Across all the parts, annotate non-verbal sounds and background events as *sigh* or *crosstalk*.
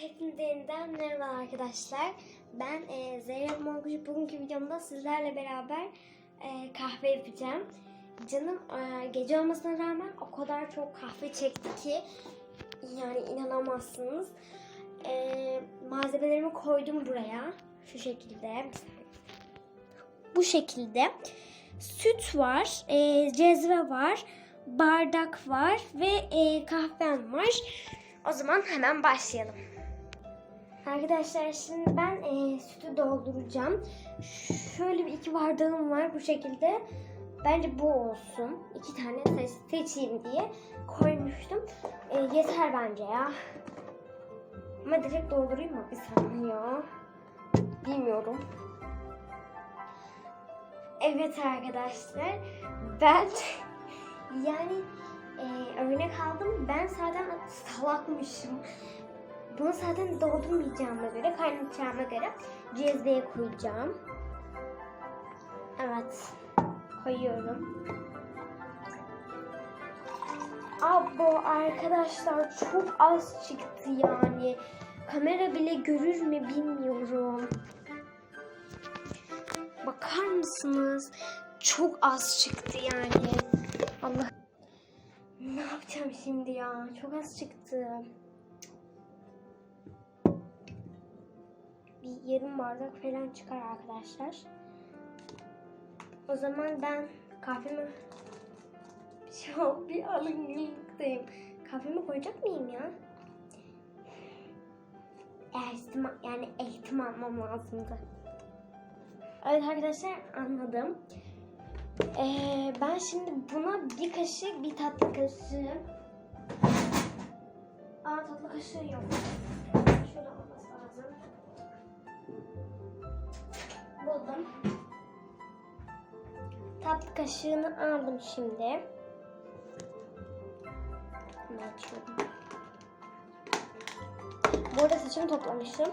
Hepinize yeniden merhaba arkadaşlar. Ben e, Zeynep Morgucu. Bugünkü videomda sizlerle beraber e, kahve yapacağım. Canım e, gece olmasına rağmen o kadar çok kahve çekti ki yani inanamazsınız. E, malzemelerimi koydum buraya. Şu şekilde. Bu şekilde. Süt var, e, cezve var, bardak var ve e, kahvem var. O zaman hemen başlayalım. Arkadaşlar şimdi ben e, sütü dolduracağım. Şöyle bir iki bardağım var bu şekilde. Bence bu olsun. İki tane se- seçeyim diye koymuştum. E, yeter bence ya. Ama direkt doldurayım mı? Bir saniye. Bilmiyorum. Evet arkadaşlar. Ben *laughs* yani e, örnek aldım. Ben zaten salakmışım. Bunu zaten doldurmayacağıma göre, kaynatacağıma göre cezveye koyacağım. Evet. Koyuyorum. Abo arkadaşlar çok az çıktı yani. Kamera bile görür mü bilmiyorum. Bakar mısınız? Çok az çıktı yani. Allah. Ne yapacağım şimdi ya? Çok az çıktı. Bir yarım bardak falan çıkar arkadaşlar. O zaman ben kahvemi *laughs* çok bir alınganlıktayım. Kahvemi koyacak mıyım ya? Eğitim, yani eğitim almam lazımdı. Evet arkadaşlar anladım. Ee, ben şimdi buna bir kaşık, bir tatlı kaşığı. Aa tatlı kaşığı yok. Şöyle olması lazım. Buldum. Tatlı kaşığını aldım şimdi. Bunu açıyorum. Bu arada saçımı toplamıştım.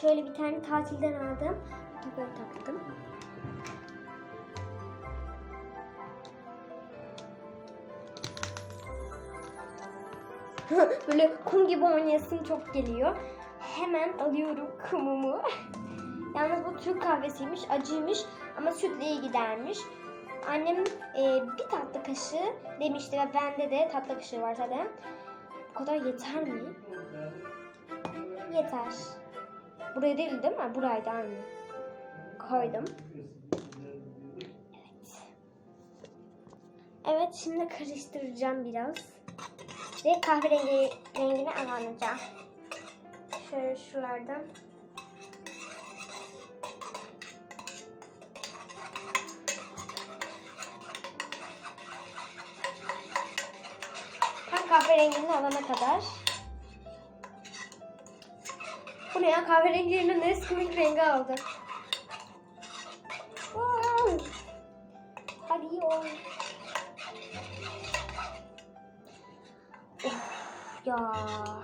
Şöyle bir tane tatilden aldım. Böyle taktım. *laughs* Böyle kum gibi oynayasım çok geliyor. Hemen alıyorum kumumu. *laughs* Yalnız bu Türk kahvesiymiş, acıymış ama sütle iyi gidermiş. Annem e, bir tatlı kaşığı demişti ve bende de tatlı kaşığı var zaten. Bu kadar yeter mi? Yeter. Buraya değil değil mi? Buraydı anne. Koydum. Evet. Evet şimdi karıştıracağım biraz. Ve kahverengi rengini alanacağım. Şöyle şuralardan. Tam kahverengini alana kadar. Bu ne ya kahverengi yerine Nesquik rengi aldı. Hadi yo. Ya.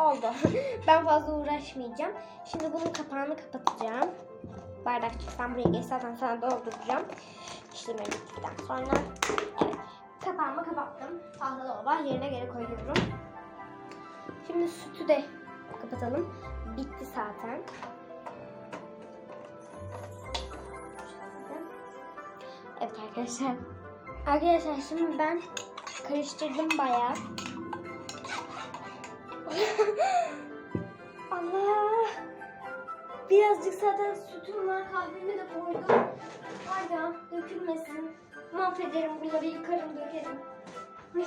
Oldu. *laughs* ben fazla uğraşmayacağım. Şimdi bunun kapağını kapatacağım. Bardakçıktan buraya geç zaten sana dolduracağım. İşlemi bittikten sonra. Evet. Kapağımı kapattım. Tahta dolaba yerine geri koyuyorum. Şimdi sütü de kapatalım. Bitti zaten. Evet arkadaşlar. Arkadaşlar şimdi ben karıştırdım bayağı. *laughs* Allah! Birazcık zaten sütüm var, kahvemi de koydum. Ya, dökülmesin. Mahvederim bunları, yıkarım, dökerim. Ay,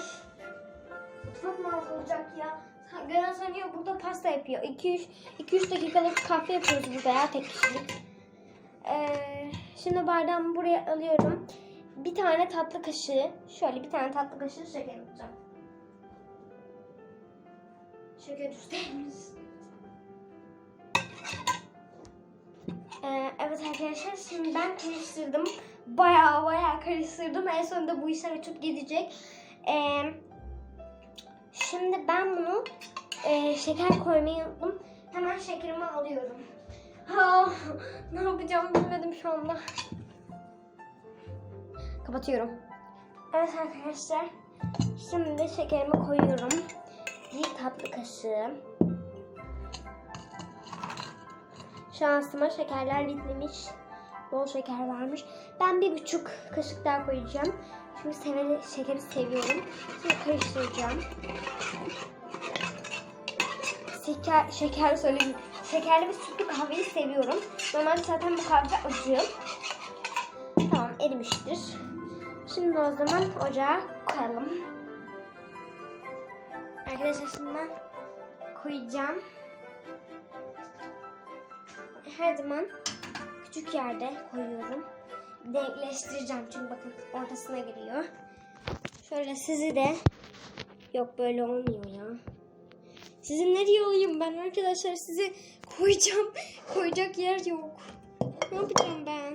mutfak mahvolacak ya. Gören sanıyor burada pasta yapıyor. 2-3 dakikalık kahve yapıyoruz burada ya tek kişilik. Ee, şimdi bardağımı buraya alıyorum. Bir tane tatlı kaşığı, şöyle bir tane tatlı kaşığı şeker atacağım. Şeker üsteymiş. Ee, evet arkadaşlar şimdi ben karıştırdım. Baya baya karıştırdım. En sonunda bu işler uçup gidecek. Ee, şimdi ben bunu e, şeker koymayı unuttum. Hemen şekerimi alıyorum. Ha, ne yapacağımı bilmedim şu anda. Kapatıyorum. Evet arkadaşlar. Şimdi şekerimi koyuyorum. Tatlı kaşığı. Şansıma şekerler bitmemiş. Bol şeker varmış. Ben bir buçuk kaşık daha koyacağım. Çünkü severi, şekeri seviyorum. Şimdi karıştıracağım. Şeker, şeker söyleyeyim. Şekerli ve sütlü kahveyi seviyorum. Normalde zaten bu kahve acı. Tamam erimiştir. Şimdi o zaman ocağa koyalım. Arkadaşlar şimdi ben koyacağım. Her zaman küçük yerde koyuyorum. Denkleştireceğim çünkü bakın ortasına giriyor. Şöyle sizi de yok böyle olmuyor ya. Sizi nereye alayım ben arkadaşlar sizi koyacağım. *laughs* Koyacak yer yok. Ne yapacağım ben?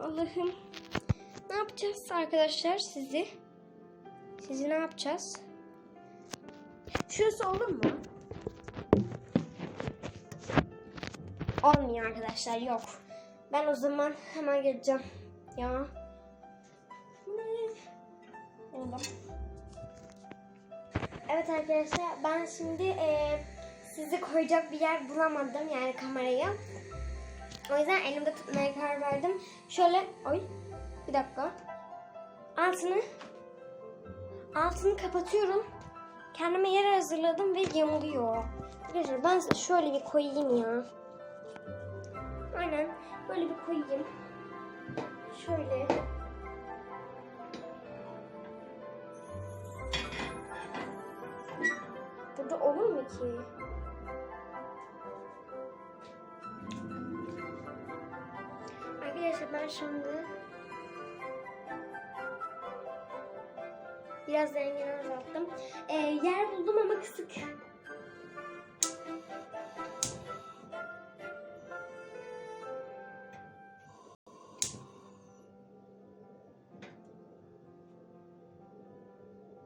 Allah'ım. Ne yapacağız arkadaşlar sizi? Sizi ne yapacağız? Şurası olur mu? Olmuyor arkadaşlar yok. Ben o zaman hemen geleceğim. Ya. Evet arkadaşlar ben şimdi e, sizi koyacak bir yer bulamadım yani kamerayı. O yüzden elimde tutmaya karar verdim. Şöyle oy bir dakika. Altını altını kapatıyorum. Kendime yer hazırladım ve yamuluyor. Arkadaşlar ben şöyle bir koyayım ya. Aynen böyle bir koyayım. Şöyle. Burada olur mu ki? Arkadaşlar ben şimdi biraz rengini azalttım. Ee, yer buldum ama kısık.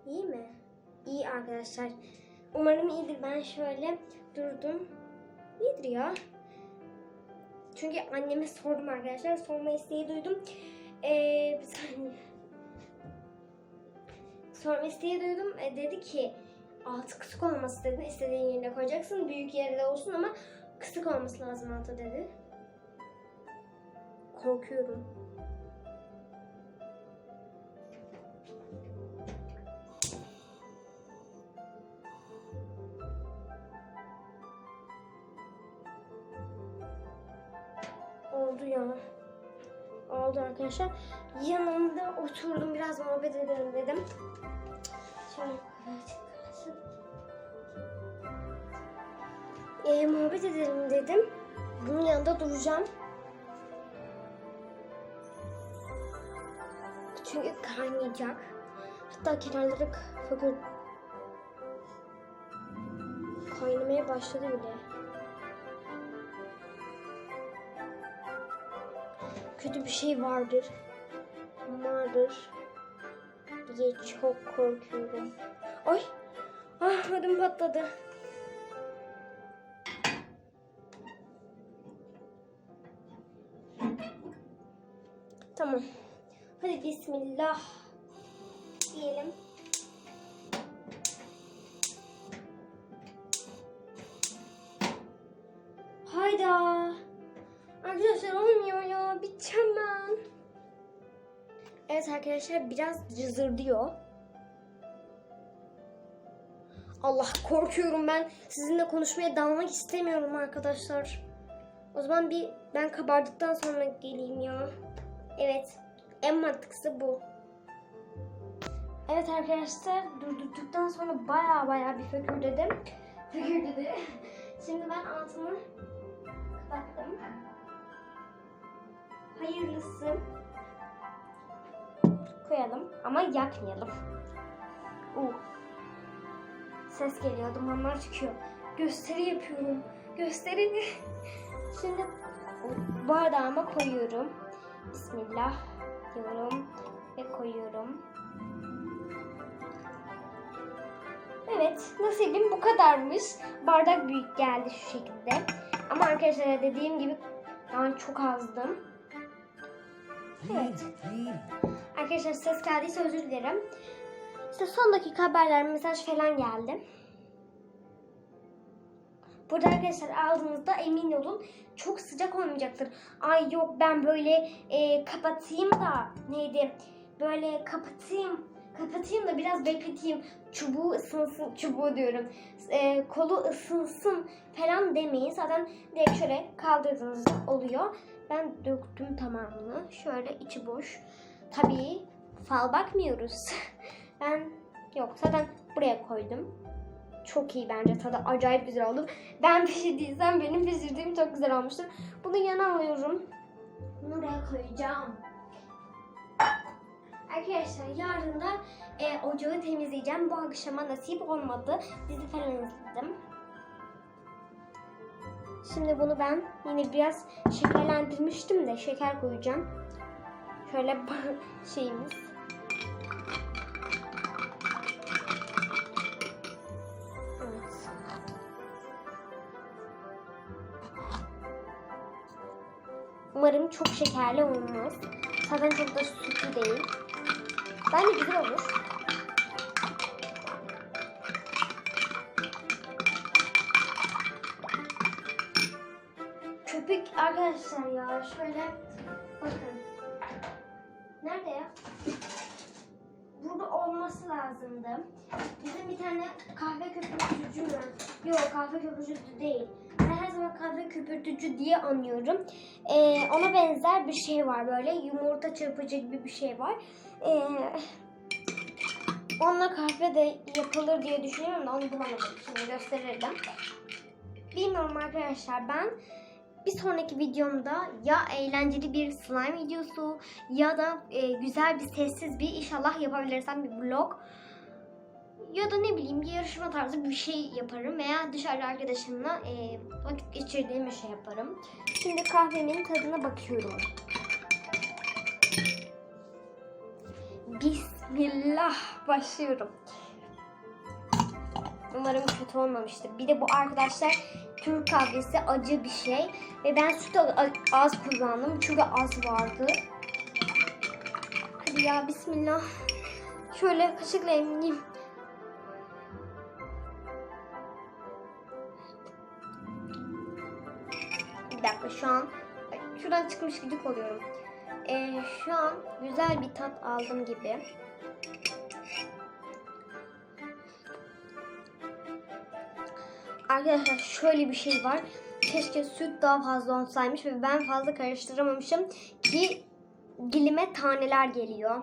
İyi mi? İyi arkadaşlar. Umarım iyidir. Ben şöyle durdum. İyidir ya. Çünkü anneme sordum arkadaşlar. Sorma isteği duydum. Ee, bir saniye. Sorma isteği duydum. E, dedi ki altı kısık olması dedi. İstediğin yerine koyacaksın. Büyük yerde olsun ama kısık olması lazım altı dedi. Korkuyorum. Oldu ya. Oldu arkadaşlar. Yanında oturdum biraz muhabbet edelim dedim. Şöyle ee, muhabbet edelim dedim. Bunun yanında duracağım. Çünkü kaynayacak. Hatta kenarları fakir kaynamaya başladı bile. Kötü bir şey vardır. Vardır diye çok korkuyorum. Ay! Ah ödüm patladı. Tamam. Hadi bismillah diyelim. Hayda. Arkadaşlar olmuyor ya. Biteceğim ben. Evet arkadaşlar biraz cızırdıyor. Allah korkuyorum ben. Sizinle konuşmaya dalmak istemiyorum arkadaşlar. O zaman bir ben kabardıktan sonra geleyim ya. Evet. En mantıklısı bu. Evet arkadaşlar durdurduktan sonra baya baya bir fökürdedim. Fökürdedi. *laughs* Şimdi ben altını kapattım. Hayırlısı. Koyalım ama yakmayalım. Uh. Ses geliyor, dumanlar çıkıyor. Gösteri yapıyorum. Gösterini. Şimdi bardağıma koyuyorum. Bismillah diyorum ve koyuyorum. Evet, nasibim bu kadarmış. Bardak büyük geldi şu şekilde. Ama arkadaşlar dediğim gibi ben çok azdım. Evet. Arkadaşlar ses geldiyse özür dilerim. İşte son dakika haberler, mesaj falan geldi. Burada arkadaşlar aldığınızda emin olun çok sıcak olmayacaktır. Ay yok ben böyle e, kapatayım da neydi böyle kapatayım kapatayım da biraz bekleteyim çubuğu ısınsın çubuğu diyorum e, kolu ısınsın falan demeyin zaten direkt şöyle kaldırdığınızda oluyor. Ben döktüm tamamını şöyle içi boş. Tabii fal bakmıyoruz. *laughs* ben yok zaten buraya koydum. Çok iyi bence tadı acayip güzel oldu. Ben *laughs* pişirdiysem benim pişirdiğim çok güzel olmuştur. Bunu yana alıyorum. Buraya koyacağım. Arkadaşlar yarın da e, ocağı temizleyeceğim. Bu akşama nasip olmadı. Dizi falan izledim. Şimdi bunu ben yine biraz şekerlendirmiştim de şeker koyacağım. Şöyle *laughs* şeyimiz. Umarım çok şekerli olmaz. Zaten çok da sütlü değil. Bence güzel olur. Arkadaşlar ya şöyle bakın. Nerede ya? Burada olması lazımdı. Bizim bir tane kahve köpürtücü mü? Yok kahve köpürtücü değil. Ben her zaman kahve köpürtücü diye anlıyorum. Ee, ona benzer bir şey var böyle yumurta çırpıcı gibi bir şey var. Ee, onunla kahve de yapılır diye düşünüyorum da onu bulamadım. Şimdi gösterirdim. Bilmiyorum arkadaşlar ben bir sonraki videomda ya eğlenceli bir slime videosu ya da e, güzel bir sessiz bir inşallah yapabilirsem bir vlog ya da ne bileyim bir yarışma tarzı bir şey yaparım veya dışarıda arkadaşımla e, vakit geçirdiğim bir şey yaparım. Şimdi kahvemin tadına bakıyorum. Bismillah başlıyorum. Umarım kötü olmamıştır. Bir de bu arkadaşlar Türk kahvesi acı bir şey. Ve ben süt az kullandım çünkü az vardı. Hadi ya bismillah. Şöyle kaşıkla emeyim. Bir dakika şu an şuradan çıkmış gıcık oluyorum. Ee, şu an güzel bir tat aldım gibi. Arkadaşlar şöyle bir şey var. Keşke süt daha fazla olsaymış ve ben fazla karıştıramamışım ki dilime taneler geliyor.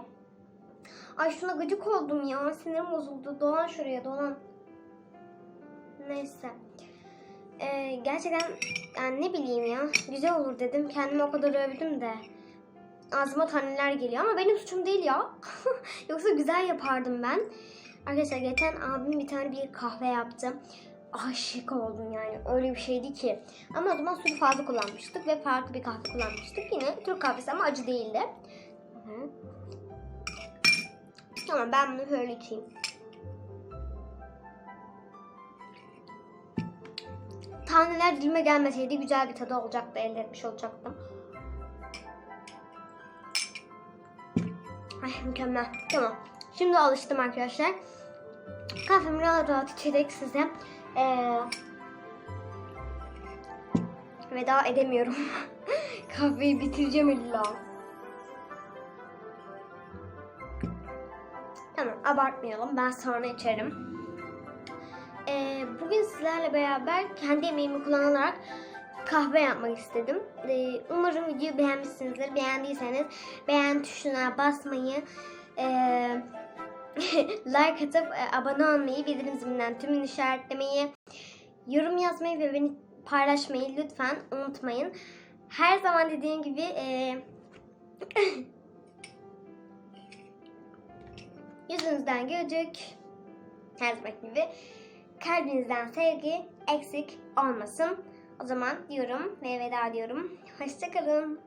Ay şuna gıcık oldum ya. Sinirim bozuldu. Dolan şuraya dolan. Neyse. Ee, gerçekten yani ne bileyim ya. Güzel olur dedim. Kendimi o kadar övdüm de. Ağzıma taneler geliyor ama benim suçum değil ya. *laughs* Yoksa güzel yapardım ben. Arkadaşlar geçen abim bir tane bir kahve yaptı aşık oldum yani. Öyle bir şeydi ki. Ama o zaman sütü fazla kullanmıştık ve farklı bir kahve kullanmıştık. Yine Türk kahvesi ama acı değildi. Hı. Tamam ben bunu böyle içeyim. Taneler dilime gelmeseydi güzel bir tadı olacaktı. Elde etmiş olacaktım. Ay mükemmel. Tamam. Şimdi alıştım arkadaşlar. Kahvemi rahat rahat içerek size ee, veda edemiyorum. *laughs* Kahveyi bitireceğim illa. Tamam abartmayalım. Ben sonra içerim. Ee, bugün sizlerle beraber kendi emeğimi kullanarak kahve yapmak istedim. Ee, umarım videoyu beğenmişsinizdir. Beğendiyseniz beğen tuşuna basmayı, ee, *laughs* like atıp e, abone olmayı, bildirim zilinden tümünü işaretlemeyi, yorum yazmayı ve beni paylaşmayı lütfen unutmayın. Her zaman dediğim gibi e, *coughs* yüzünüzden gülücük, her zaman gibi kalbinizden sevgi eksik olmasın. O zaman diyorum ve veda diyorum. Hoşçakalın.